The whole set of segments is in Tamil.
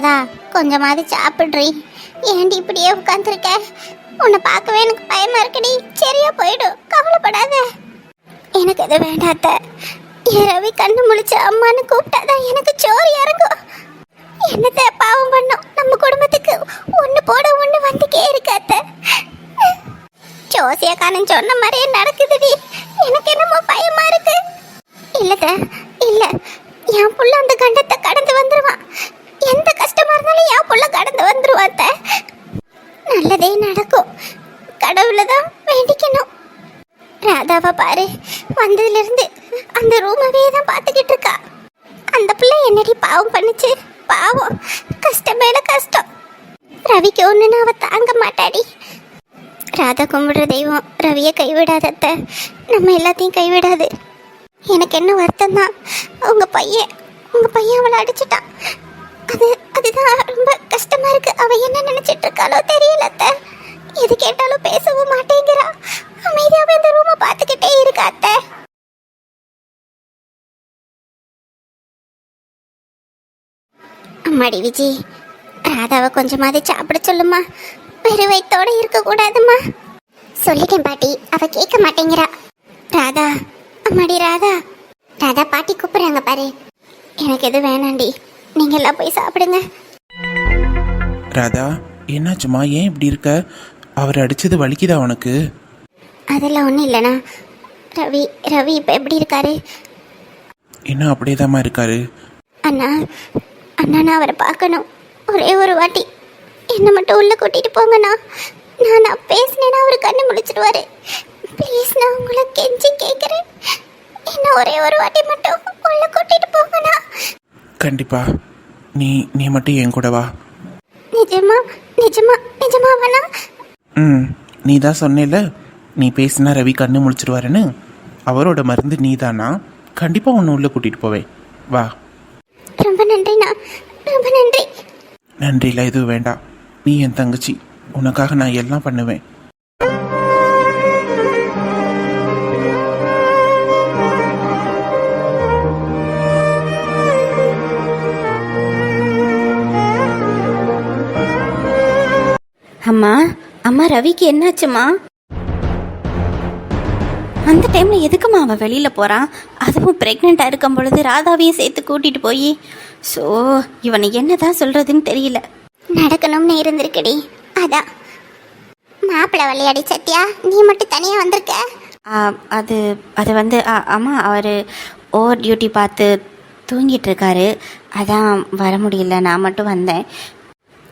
யசோதா கொஞ்சமாவது சாப்பிட்றி. ஏண்டி இப்படியே உட்காந்துருக்க உன்னை பார்க்கவே எனக்கு பயமா இருக்குடி சரியா போயிடும் கவலைப்படாத. எனக்கு அது வேண்டாத்த என் ரவி கண்ணு முழிச்சு அம்மான்னு கூப்பிட்டாதான் எனக்கு சோறு இறங்கும். என்னத்த பாவம் பண்ணோம்? நம்ம குடும்பத்துக்கு ஒன்று போட ஒன்று வந்துக்கே இருக்காத்த ஜோசியக்காரன் சொன்ன மாதிரியே நடக்குதுடி எனக்கு என்னமோ பயமா இருக்கு. இல்லத இல்ல. என் புள்ள அந்த கண்டத்தை கடந்து வந்துருவான். எந்த கஷ்டம் இருந்தாலும் என் புள்ள கடந்து வந்துருவாத்த அத்தை. நல்லதே நடக்கும். கடவுளை தான் வேண்டிக்கணும். ராதாவை பாரு வந்ததுல இருந்து அந்த ரூமவே தான் பார்த்துக்கிட்டு இருக்கா. அந்த பிள்ளை என்னடி பாவம் பண்ணுச்சு? பாவம். கஷ்டம் மேலே கஷ்டம். ரவிக்கு ஒண்ணுன்னு அவள் தாங்க மாட்டாடி. ராதா கும்பிடுற தெய்வம் ரவியை கைவிடாதத்த நம்ம எல்லாத்தையும் கைவிடாது. எனக்கு என்ன வருத்தம் தான் உங்கள் பையன் உங்கள் பையன் அவளை அடிச்சிட்டான். அது அதுதான் ரொம்ப கஷ்டமா இருக்கு. அவ என்ன நினைச்சிட்டு இருக்காளோ தெரியல அத்த. எது கேட்டாலும் பேசவும் மாட்டேங்கிறா. அமைதியாவே இந்த ரூமை பார்த்துக்கிட்டே இருக்கா அத்த. அம்மாடி விஜி ராதாவை கொஞ்சமாவது சாப்பிட சொல்லுமா. வெறு வயித்தோட இருக்க கூடாதுமா சொல்லிட்டேன் பாட்டி அவ கேட்க மாட்டேங்கிறா. ராதா அம்மாடி ராதா. ராதா பாட்டி கூப்பிடுறாங்க பாரு. எனக்கு எது வேணாண்டி. நீங்க எல்லாம் போய் சாப்பிடுங்க. ராதா என்னாச்சுமா? ஏன் இப்படி இருக்க? அவர் அடிச்சது வலிக்குதா உனக்கு? அதெல்லாம் ஒன்றும் இல்லைண்ணா. ரவி ரவி இப்போ எப்படி இருக்காரு? என்ன அப்படியேதாம்மா இருக்காரு? அண்ணா அண்ணா நான் அவரை பார்க்கணும். ஒரே ஒரு வாட்டி. என்னை மட்டும் உள்ளே கூட்டிகிட்டு போங்கண்ணா. நான் நான் பேசினேன்னா அவர் கண்ணு முழிச்சிடுவாரு ப்ளீஸ் நான் உங்களை கெஞ்சி கேட்குறேன் என்ன ஒரே ஒரு வாட்டி மட்டும் உள்ளே கூட்டிகிட்டு போங்கண்ணா. கண்டிப்பா. நீ நீ மட்டும் என் கூட வா. நிஜமா நிஜமா நிஜமா வேணா ம் நீ தான் சொன்னேல நீ பேசினா ரவி கண்ணு முழிச்சிடுவாருன்னு அவரோட மருந்து நீ தானா கண்டிப்பாக உன்னை உள்ளே கூட்டிகிட்டு போவேன். வா. ரொம்ப நன்றிண்ணா ரொம்ப நன்றி. நன்றியில் எதுவும் வேண்டாம். நீ என் தங்கச்சி. உனக்காக நான் எல்லாம் பண்ணுவேன். அம்மா அம்மா ரவிக்கு என்னாச்சுமா? அந்த டைம்ல எதுக்குமா அவன் வெளியில போறான் அதுவும் பிரெக்னெண்டா இருக்கும் பொழுது ராதாவையும் சேர்த்து கூட்டிட்டு போய் ஸோ இவனை என்னதான் சொல்றதுன்னு தெரியல. நடக்கணும்னு இருந்திருக்குடி. அதான். மாப்பிள்ளை விளையாடி சத்யா நீ மட்டும் தனியாக வந்திருக்க? ஆ, அது அது வந்து ஆ, அம்மா அவர் ஓவர் டியூட்டி பார்த்து தூங்கிட்டு இருக்காரு. அதான் வர முடியல நான் மட்டும் வந்தேன்.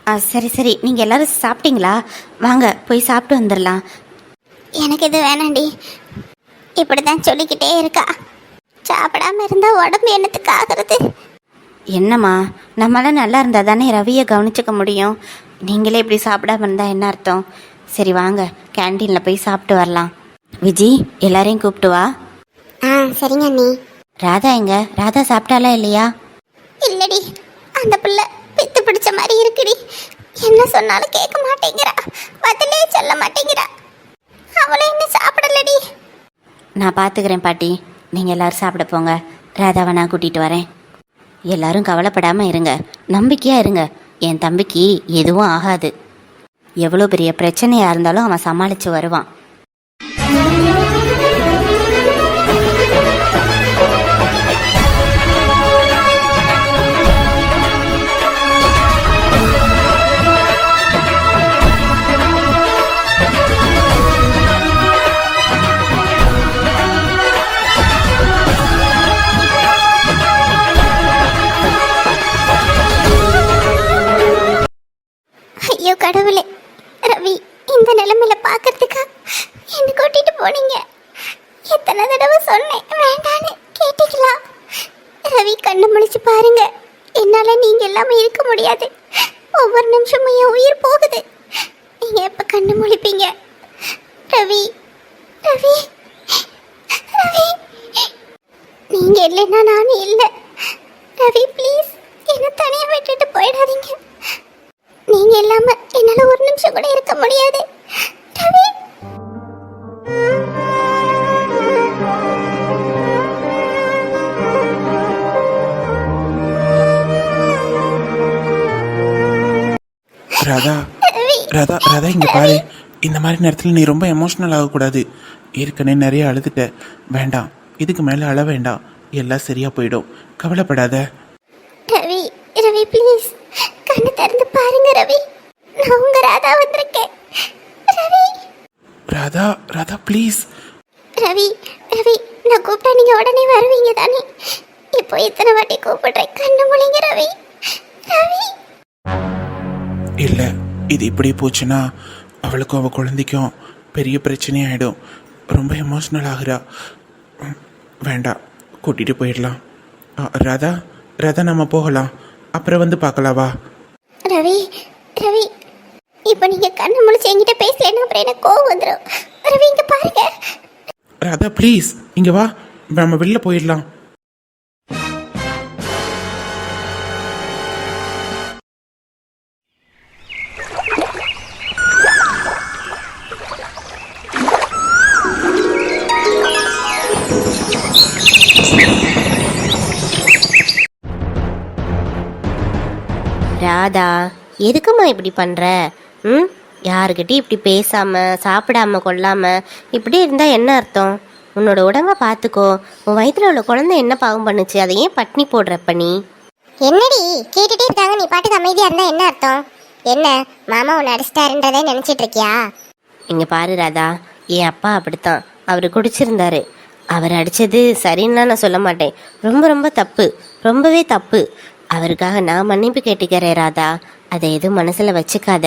ஆ, சரி சரி. நீங்கள் எல்லாரும் சாப்பிட்டீங்களா? வாங்க போய் சாப்பிட்டு வந்துடலாம் எனக்கு இது வேணாண்டி. இப்படிதான் சொல்லிக்கிட்டே இருக்கா. சாப்பிடாம இருந்தா உடம்பு என்னத்துக்கு ஆகுறது? என்னம்மா நம்மளாம் நல்லா இருந்தால் தானே ரவியை கவனிச்சுக்க முடியும். நீங்களே இப்படி சாப்பிடாம இருந்தால் என்ன அர்த்தம்? சரி வாங்க கேண்டீனில் போய் சாப்பிட்டு வரலாம். விஜி எல்லாரையும் கூப்பிட்டு வா. ஆ சரிங்க அண்ணி. ராதா எங்க? ராதா சாப்பிட்டாலா இல்லையா? இல்லடி அந்த பிள்ளை பிடிச்ச மாதிரி இருக்குடி. என்ன சொன்னாலும் கேட்க மாட்டேங்கிறா. பதிலே சொல்ல மாட்டேங்கிறா. அவளும் இன்னும் சாப்பிடலடி. நான் பார்த்துக்கிறேன் பாட்டி. நீங்கள் எல்லாரும் சாப்பிட போங்க. ராதாவை நான் கூட்டிகிட்டு வரேன். எல்லாரும் கவலைப்படாமல் இருங்க. நம்பிக்கையாக இருங்க. என் தம்பிக்கு எதுவும் ஆகாது. எவ்வளோ பெரிய பிரச்சனையாக இருந்தாலும் அவன் சமாளித்து வருவான். நீங்க இல்லைன்னா நானும் இல்லை. ரவி ப்ளீஸ் என்ன தனியா விட்டுட்டு போயிடாதீங்க. நீங்க இல்லாம என்னால ஒரு நிமிஷம் கூட இருக்க முடியாது. ரவி! ராதா ராதா ராதா இங்கே பாரு. இந்த மாதிரி நேரத்தில் நீ ரொம்ப எமோஷ்னல் ஆகக்கூடாது. ஏற்கனவே நிறைய அழுதுட்ட. வேண்டாம். இதுக்கு மேலே அழ வேண்டாம். எல்லாம் சரியாக போயிடும். கவலைப்படாத. ரவி ரவி ப்ளீஸ் கண்ணு திறந்து பாருங்க ரவி. நான் உங்க ராதா வந்திருக்கேன். ரவி. ராதா ராதா ப்ளீஸ் ரவி ரவி நான் கூப்பிட்டா நீங்க உடனே வருவீங்க தானே? இப்போ இத்தனை வாட்டி கூப்பிடுறேன். கண்ணு முழிங்க ரவி. ரவி. இல்லை இது இப்படி போச்சுன்னா அவளுக்கும் அவள் குழந்தைக்கும் பெரிய பிரச்சனையாயிடும். ரொம்ப எமோஷ்னல் ஆகுறா. வேண்டாம். கூட்டிகிட்டு போயிடலாம். ராதா ராதா நம்ம போகலாம். அப்புறம் வந்து பார்க்கலாவா ரவி ரவி இப்போ நீங்க கண்ணு முழிச்சு என்கிட்ட பேசலைன்னா அப்புறம் எனக்கு கோவம் வந்துடும் ரவி இங்க பாருங்க. ராதா ப்ளீஸ் இங்கே வா. நம்ம வெளில போயிடலாம். ராதா எதுக்கும்மா இப்படி பண்ணுற ம்? யாருக்கிட்டையும் இப்படி பேசாம சாப்பிடாம கொள்ளாம இப்படி இருந்தால் என்ன அர்த்தம்? உன்னோட உடம்ப பார்த்துக்கோ உன் வயித்துல உள்ள குழந்தை என்ன பாவம் பண்ணுச்சு? அதை ஏன் பட்னி போடுறப்ப நீ? என்னடி? கேட்டுட்டே இருக்காங்க. நீ பாட்டுக்கு அமைதியா இருந்தா என்ன அர்த்தம்? என்ன? மாமா உன்னை அடிச்சிட்டாருன்றதே நினைச்சிட்டு இருக்கியா? இங்கே பாரு ராதா. என் அப்பா அப்படித்தான். அவர் குடிச்சிருந்தாரு. அவர் அடித்தது சரின்னு நான் சொல்ல மாட்டேன். ரொம்ப ரொம்ப தப்பு. ரொம்பவே தப்பு. அவருக்காக நான் மன்னிப்பு கேட்டுக்கிறேன் ராதா. அதை எதுவும் மனசில் வச்சுக்காத.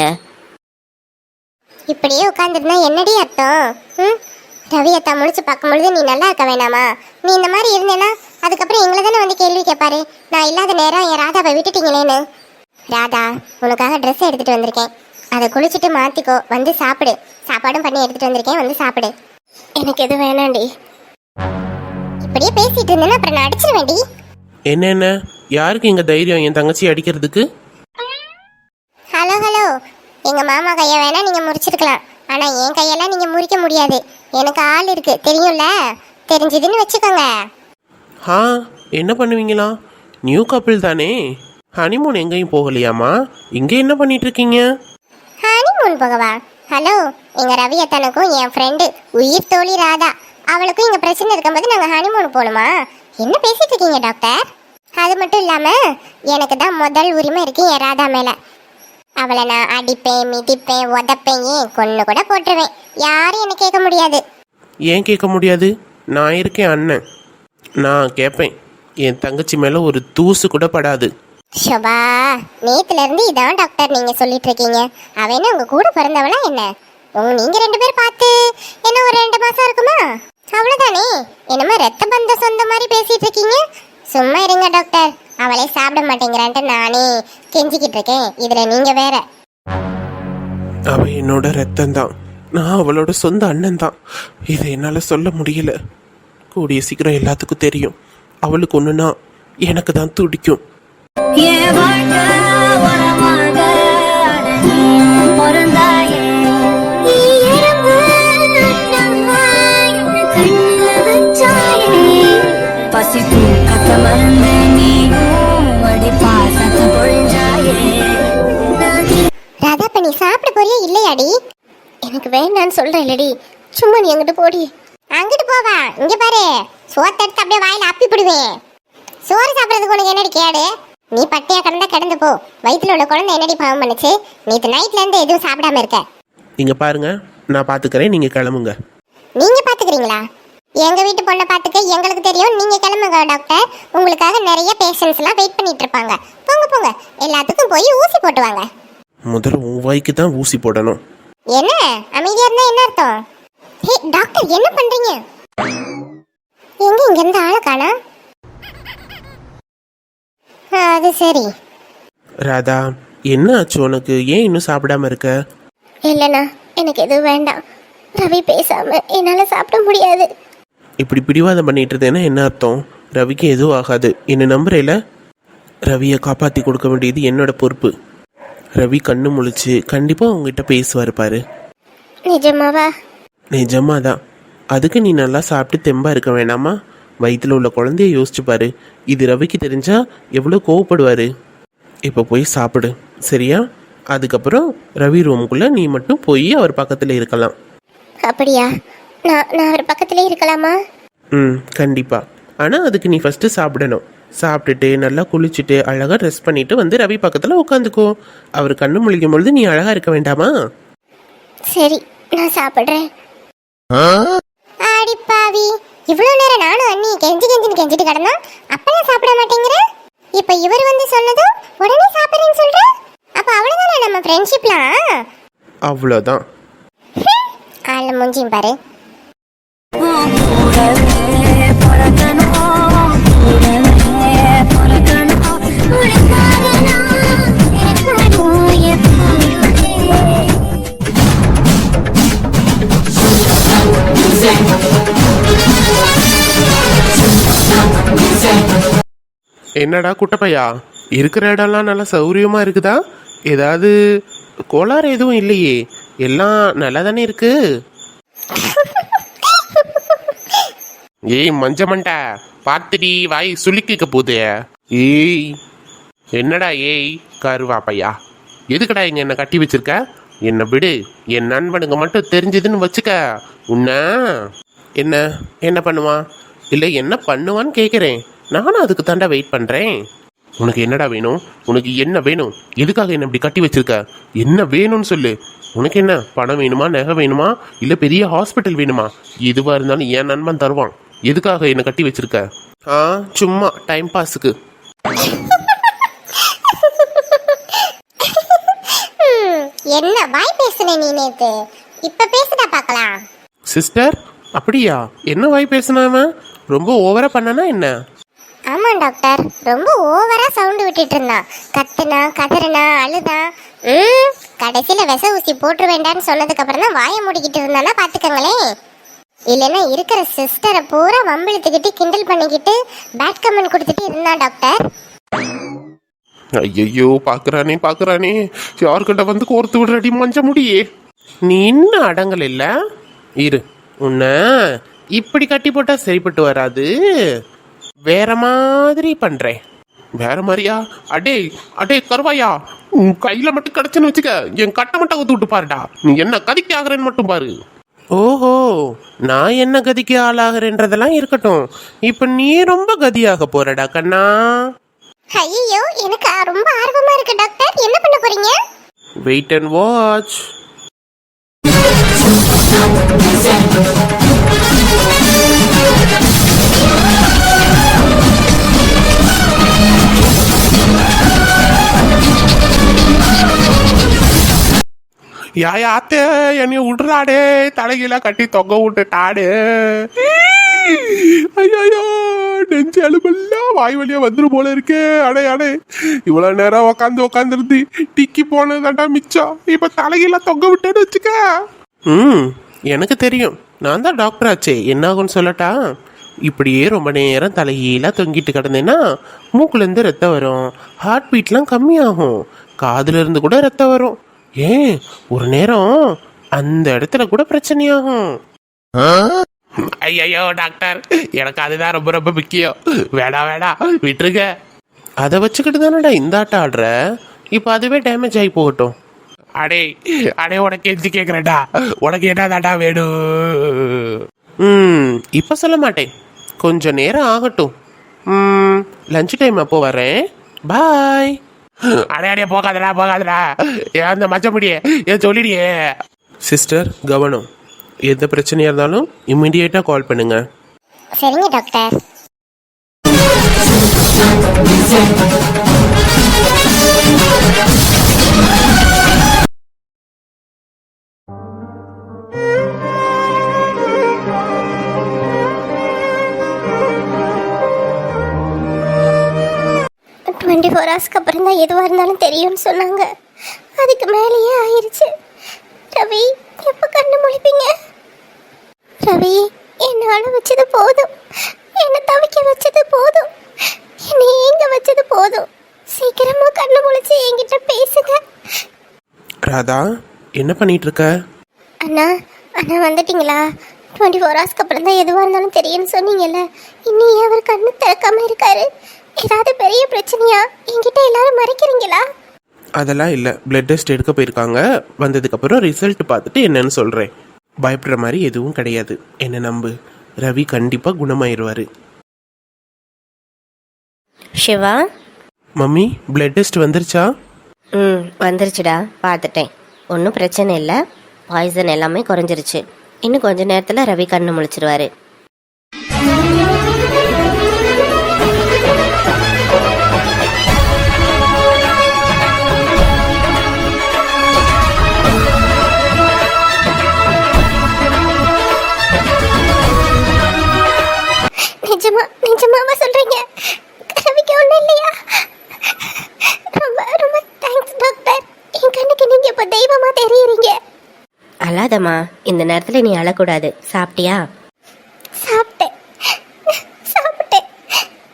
இப்படியே உட்காந்துருந்தா என்னடி அர்த்தம்? ம்? ரவி அத்தா முடிச்சு பார்க்கும்பொழுது நீ நல்லா இருக்க வேணாமா? நீ இந்த மாதிரி இருந்தேன்னா அதுக்கப்புறம் எங்களை தானே வந்து கேள்வி கேட்பாரு நான் இல்லாத நேரம் என் ராதாவை விட்டுட்டீங்களேன்னு. ராதா உனக்காக ட்ரெஸ் எடுத்துட்டு வந்திருக்கேன். அதை குளிச்சுட்டு மாத்திக்கோ. வந்து சாப்பிடு. சாப்பாடும் பண்ணி எடுத்துட்டு வந்திருக்கேன். வந்து சாப்பிடு. எனக்கு எதுவும் வேணாண்டி இப்படியே பேசிட்டு இருந்தேன்னா அப்புறம் நான் அடிச்சிருவேன்டி. என்ன என்ன? யாருக்கு இங்கே தைரியம் என் தங்கச்சி அடிக்கிறதுக்கு? Hello hello. எங்க மாமா கையை வேணா நீங்க முறிச்சிருக்கலாம். ஆனா என் கையெல்லாம் நீங்க முறிக்க முடியாது. எனக்கு ஆள் இருக்கு. தெரியும்ல? தெரிஞ்சதுன்னு வச்சுக்கோங்க. ஆ என்ன பண்ணுவீங்களா? நியூ கப்பிள் தானே. ஹனிமூன் எங்கேயும் போகலையாமா இங்கே என்ன பண்ணிட்டு இருக்கீங்க ஹனிமூன் போகவா? ஹலோ எங்க ரவி அத்தனுக்கும் என் ஃப்ரெண்டு உயிர் தோழி ராதா. அவளுக்கும் இங்க பிரச்சனை இருக்கும்போது நாங்க ஹனிமூன் போகணுமா? என்ன பேசிட்டு இருக்கீங்க டாக்டர்? அது மட்டும் இல்லாம எனக்கு தான் முதல் உரிமை இருக்கு என் ராதா மேல. அவளை நான் அடிப்பேன் மிதிப்பேன் உதப்பேன் ஏன் கொன்னு கூட போட்டுருவேன். யாரும் என்ன கேட்க முடியாது. ஏன் கேட்க முடியாது? நான் இருக்கேன் அண்ணன். நான் கேட்பேன். என் தங்கச்சி மேலே ஒரு தூசு கூட படாது. ஷபா நேத்துல இருந்து இதான் டாக்டர் நீங்க சொல்லிட்டு இருக்கீங்க. அவ என்ன உங்க கூட பிறந்தவளா என்ன? உங்க நீங்க ரெண்டு பேர் பார்த்து என்ன ஒரு ரெண்டு மாசம் இருக்குமா? அவ்வளவுதானே? என்னமோ ரத்த பந்த சொந்த மாதிரி பேசிட்டு இருக்கீங்க? சும்மா இருங்க டாக்டர் அவளே சாப்பிட மாட்டேங்கிறான்ட்டு நானே கெஞ்சிக்கிட்டு இருக்கேன். இதுல நீங்க வேற. அவ என்னோட ரத்தம் தான் நான் அவளோட சொந்த அண்ணன் தான் இதை என்னால் சொல்ல முடியல. கூடிய சீக்கிரம் எல்லாத்துக்கும் தெரியும். அவளுக்கு ஒன்றுனா எனக்கு தான் துடிக்கும் பொருந்தாயே. போறியா இல்லையாடி எனக்கு வேண்டான்னு சொல்றேன் இல்லடி. சும்மா நீ அங்கிட்டு போடி. அங்கிட்டு போவா. இங்க பாரு. சோத்தை எடுத்து அப்படியே வாயில அப்பி போடுவேன் சோறு சாப்பிடுறதுக்கு உனக்கு என்னடி கேடு? நீ பட்டியா கிடந்தா கிடந்து போ. வயித்துல உள்ள குழந்தை என்னடி பாவம் பண்ணுச்சு? நேத்து நைட்ல இருந்து எதுவும் சாப்பிடாம இருக்க. நீங்கள் பாருங்க. நான் பார்த்துக்கிறேன் நீங்கள் கிளம்புங்க. நீங்க பாத்துக்கிறீங்களா? எங்க வீட்டு பொண்ணை பாத்துக்க எங்களுக்கு தெரியும். நீங்க கிளம்புங்க டாக்டர் உங்களுக்காக நிறைய பேஷண்ட்ஸ் எல்லாம் வெயிட் பண்ணிட்டு இருப்பாங்க. போங்க போங்க. எல்லாத்துக்கும் போய் ஊசி போட்டு வாங்க. முதல்ல உன் வாய்க்கு தான் ஊசி போடணும். என்ன? அமைதியா இருந்தா என்ன அர்த்தம்? ஹே டாக்டர் என்ன பண்றீங்க? எங்க இங்க இருந்து ஆளை காணா? அது சரி. ராதா என்ன ஆச்சு உனக்கு? ஏன் இன்னும் சாப்பிடாம இருக்க? இல்லைண்ணா எனக்கு எதுவும் வேண்டாம். ரவி பேசாம என்னால சாப்பிட முடியாது. இப்படி பிடிவாதம் பண்ணிட்டு இருந்தேன்னா என்ன அர்த்தம்? ரவிக்கு எதுவும் ஆகாது. என்ன நம்புறேல? ரவியை காப்பாற்றி கொடுக்க வேண்டியது என்னோட பொறுப்பு. ரவி கண்ணு முழிச்சு கண்டிப்பாக உங்ககிட்ட பேசுவார் பாரு. நிஜமாவா? நிஜமா தான் அதுக்கு நீ நல்லா சாப்பிட்டு தெம்பா இருக்க வேணாமா? வயிற்றுல உள்ள குழந்தைய யோசிச்சு பாரு. இது ரவிக்கு தெரிஞ்சா எவ்வளோ கோவப்படுவாரு. இப்போ போய் சாப்பிடு. சரியா? அதுக்கப்புறம் ரவி ரூமுக்குள்ளே நீ மட்டும் போய் அவர் பக்கத்தில் இருக்கலாம். அப்படியா? நான் நான் அவர் பக்கத்திலே இருக்கலாமா? ம் கண்டிப்பாக ஆனால் அதுக்கு நீ ஃபஸ்ட்டு சாப்பிடணும். சாப்பிட்டுட்டு நல்லா குளிச்சுட்டு அழகாக ட்ரெஸ் பண்ணிட்டு வந்து ரவி பக்கத்தில் உட்காந்துக்கோ அவர் கண்ணு முழிக்கும் பொழுது நீ அழகாக இருக்க வேண்டாமா? சரி நான் சாப்பிடுறேன். ஆடி பாவி இவ்வளவு நேரம் நானும் அண்ணி கெஞ்சி கெஞ்சின்னு கெஞ்சிட்டு கிடந்தோம். அப்பெல்லாம் சாப்பிட மாட்டேங்கிற? இப்ப இவர் வந்து சொன்னதும் உடனே சாப்பிடுறேன்னு சொல்ற? அப்ப அவ்வளவுதானே நம்ம ஃப்ரெண்ட்ஷிப்லாம் அவ்வளோதான் ஆள மூஞ்சியும் பாரு. என்னடா குட்டப்பையா? இருக்கிற இடம்லாம் நல்லா சௌரியமாக இருக்குதா? ஏதாவது கோளாறு எதுவும் இல்லையே. எல்லாம் நல்லா தானே இருக்குது ஏய் மஞ்சமண்ட பார்த்துடி வாய் சுளுக்கிக்க போதே ஏய் என்னடா ஏய் கருவாப்பையா எதுக்குடா இங்க என்ன கட்டி வச்சிருக்க? என்ன விடு என் நண்பனுங்க மட்டும் தெரிஞ்சதுன்னு வச்சுக்க. உன்ன? என்ன என்ன பண்ணுவான் இல்லை என்ன பண்ணுவான்னு கேட்குறேன் நானும் அதுக்கு தாண்டா வெயிட் பண்ணுறேன் உனக்கு என்னடா வேணும்? உனக்கு என்ன வேணும்? எதுக்காக என்ன இப்படி கட்டி வச்சிருக்க? என்ன வேணும்னு சொல்லு. உனக்கு என்ன பணம் வேணுமா நகை வேணுமா? இல்லை பெரிய ஹாஸ்பிட்டல் வேணுமா? எதுவாக இருந்தாலும் என் நண்பன் தருவான். எதுக்காக என்ன கட்டி வச்சிருக்க? ஆ சும்மா டைம் பாஸுக்கு ஹம், என்ன வாய் பேசுன நீ நேத்து? இப்ப பேசுடா பார்க்கலாம் சிஸ்டர் அப்படியா? என்ன வாய் பேசினாம ரொம்ப ஓவரா பண்ணனா என்ன? ஆமா டாக்டர் ரொம்ப ஓவரா சவுண்ட் விட்டுட்டு இருந்தான் கத்துனா கதறினா அழுதான் ம் கடைசியில விச ஊசி போட்டு வேண்டான்னு சொன்னதுக்கு அப்புறம் தான் வாயை மூடிக்கிட்டு இருந்தானா பாத்துக்கங்களேன். இல்லைன்னா இருக்கிற சிஸ்டரை பூரா வம்பிழுத்துக்கிட்டு கிண்டல் பண்ணிக்கிட்டு பேட் கமெண்ட் கொடுத்துட்டு இருந்தான் டாக்டர் ஐயோ பாக்குறானே பாக்குறானே. யார்கிட்ட வந்து கோர்த்து விடுறடி மஞ்ச முடியே நீ இன்னும் அடங்கல் இல்ல? இரு உன்ன இப்படி கட்டி போட்டா சரிப்பட்டு வராது. வேற மாதிரி பண்றேன். வேற மாதிரியா? அடே அடே கருவாயா? உன் கையில மட்டும் கிடைச்சுன்னு வச்சுக்க என் கட்டை மட்டும் ஊத்து விட்டு பாருடா. நீ என்ன கதிக்கு ஆகுறேன்னு மட்டும் பாரு. ஓஹோ நான் என்ன கதிக்கு ஆளாகிறேன்றதெல்லாம் இருக்கட்டும். இப்ப நீ ரொம்ப கதியாக போறடா கண்ணா. ஐயோ எனக்கு ரொம்ப ஆர்வமா இருக்கு டாக்டர். என்ன பண்ண போறீங்க? வெயிட் அண்ட் வாட்ச் யாயா அத்தை என்னைய விடுறாடே தலைகீழ கட்டி தொங்க விட்டுட்டாடு ஐயோ நெஞ்சு அலுமெல்லாம் வாய் வழியா வந்துரு போல இருக்கே. அடே அடே. இவ்வளவு நேரம் உக்காந்து உக்காந்துருந்து டிக்கி போனதாண்டா மிச்சம். இப்ப தலையில தொங்க விட்டேன்னு வச்சுக்க. ம் எனக்கு தெரியும். நான் தான் டாக்டர் ஆச்சே. என்ன ஆகும்னு சொல்லட்டா? இப்படியே ரொம்ப நேரம் தலைகீழா தொங்கிட்டு கிடந்தேன்னா மூக்குலேருந்து ரத்தம் வரும். ஹார்ட் பீட்லாம் கம்மியாகும். காதுல இருந்து கூட ரத்தம் வரும். ஏன்? ஒரு நேரம் அந்த இடத்துல கூட பிரச்சனையாகும். ஐயோ டாக்டர். எனக்கு அதுதான் ரொம்ப ரொம்ப முக்கியம். வேடா வேடா விட்டுருங்க. அதை வச்சுக்கிட்டு தானடா இந்த ஆட்டம் ஆடுற? இப்போ அதுவே டேமேஜ் ஆகி போகட்டும். அடே அடே உனக்கு எஞ்சி கேட்குறேடா உனக்கு என்னதாடா வேணும்? ம் இப்போ சொல்ல மாட்டேன். கொஞ்சம் நேரம் ஆகட்டும். ம் லஞ்ச் டைம் அப்போ வரேன். பாய் அடே அடே போகாதடா போகாதடா. ஏன் அந்த மச்ச முடியே ஏன் சொல்லிடியே. சிஸ்டர் கவனம். எந்த பிரச்சனையாக இருந்தாலும் இம்மிடியேட்டாக கால் பண்ணுங்க. சரிங்க டாக்டர் ஹவர்ஸ்க்கு அப்புறம் தான் எதுவாக இருந்தாலும் தெரியும்னு சொன்னாங்க. அதுக்கு மேலேயே ஆயிருச்சு. ரவி எப்போ கண்ணு முழிப்பீங்க? ரவி என்னை அழ வச்சது போதும். என்னை தவிக்க வச்சது போதும். என்னை ஏங்க வச்சது போதும்? சீக்கிரமா கண்ணு முழிச்சு என்கிட்ட பேசுங்க. ராதா என்ன பண்ணிட்டு இருக்க? அண்ணா அண்ணா வந்துட்டீங்களா? டுவெண்ட்டி ஃபோர் ஹவர்ஸ்க்கு அப்புறம் தான் எதுவாக இருந்தாலும் தெரியும்னு சொன்னீங்கல்ல. இன்னும் ஏன் அவர் கண்ணு திறக்காம இருக்காரு? ஏதாவது பெரிய பிரச்சனையா? என்கிட்ட எல்லாரும் மறைக்கிறீங்களா? அதெல்லாம் இல்லை. பிளட் டெஸ்ட் எடுக்க போயிருக்காங்க. வந்ததுக்கப்புறம் ரிசல்ட் பார்த்துட்டு என்னன்னு சொல்கிறேன் பயப்படுற மாதிரி எதுவும் கிடையாது. என்ன நம்பு? ரவி கண்டிப்பாக குணமாயிருவார். சிவா? மம்மி பிளட் டெஸ்ட் வந்துருச்சா? ம் வந்துருச்சுடா. பார்த்துட்டேன். ஒன்றும் பிரச்சனை இல்லை. பாய்சன் எல்லாமே குறைஞ்சிருச்சு. இன்னும் கொஞ்ச நேரத்தில் ரவி கண்ணு முழிச்சிருவாரு. அழாதம்மா இந்த நேரத்தில் நீ அழக்கூடாது. சாப்பிட்டியா? சாப்பிட்டேன். சாப்பிட்டேன்.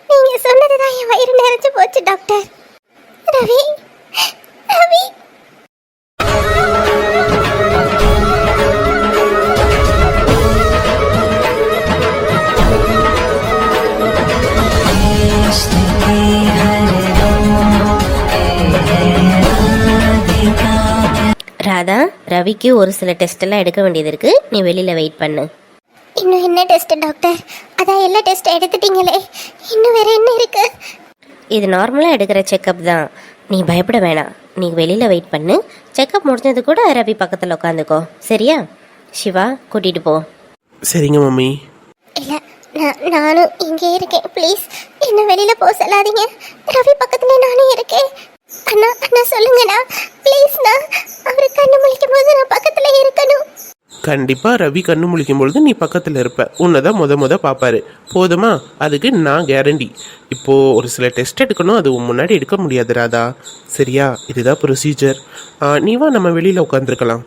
நீங்க சொன்னதுதான் என் வயிறு நிறைஞ்சு போச்சு டாக்டர். ரவிக்கு ஒரு சில டெஸ்ட் எல்லாம் எடுக்க வேண்டியது இருக்கு. நீ வெளியில வெயிட் பண்ணு. இன்னும் என்ன டெஸ்ட் டாக்டர் அதான் எல்லா டெஸ்ட் எடுத்துட்டீங்களே. இன்னும் வேற என்ன இருக்கு? இது நார்மலாக எடுக்கிற செக்கப் தான். நீ பயப்பட வேணாம். நீ வெளியில் வெயிட் பண்ணு. செக்கப் முடிஞ்சது கூட ரவி பக்கத்தில் உட்காந்துக்கோ. சரியா? சிவா கூட்டிகிட்டு போ. சரிங்க மம்மி. இல்ல நான் நானும் இங்கே இருக்கேன். ப்ளீஸ் என்ன வெளியில போக சொல்லாதீங்க. ரவி பக்கத்துல நானும் இருக்கேன். அண்ணா அண்ணா சொல்லுங்கண்ணா. ப்ளீஸ்ண்ணா அவர் கண்ணு முழிக்கும் போது நான் பக்கத்தில் இருக்கணும். கண்டிப்பாக ரவி கண்ணு முழிக்கும் பொழுது நீ பக்கத்தில் இருப்ப. உன்னை தான் முத முத பார்ப்பாரு போதுமா? அதுக்கு நான் கேரண்டி இப்போது ஒரு சில டெஸ்ட் எடுக்கணும் அது உன் முன்னாடி எடுக்க முடியாது ராதா. சரியா? இதுதான் ப்ரொசீஜர் நீ வா நம்ம வெளியில் உட்காந்துருக்கலாம்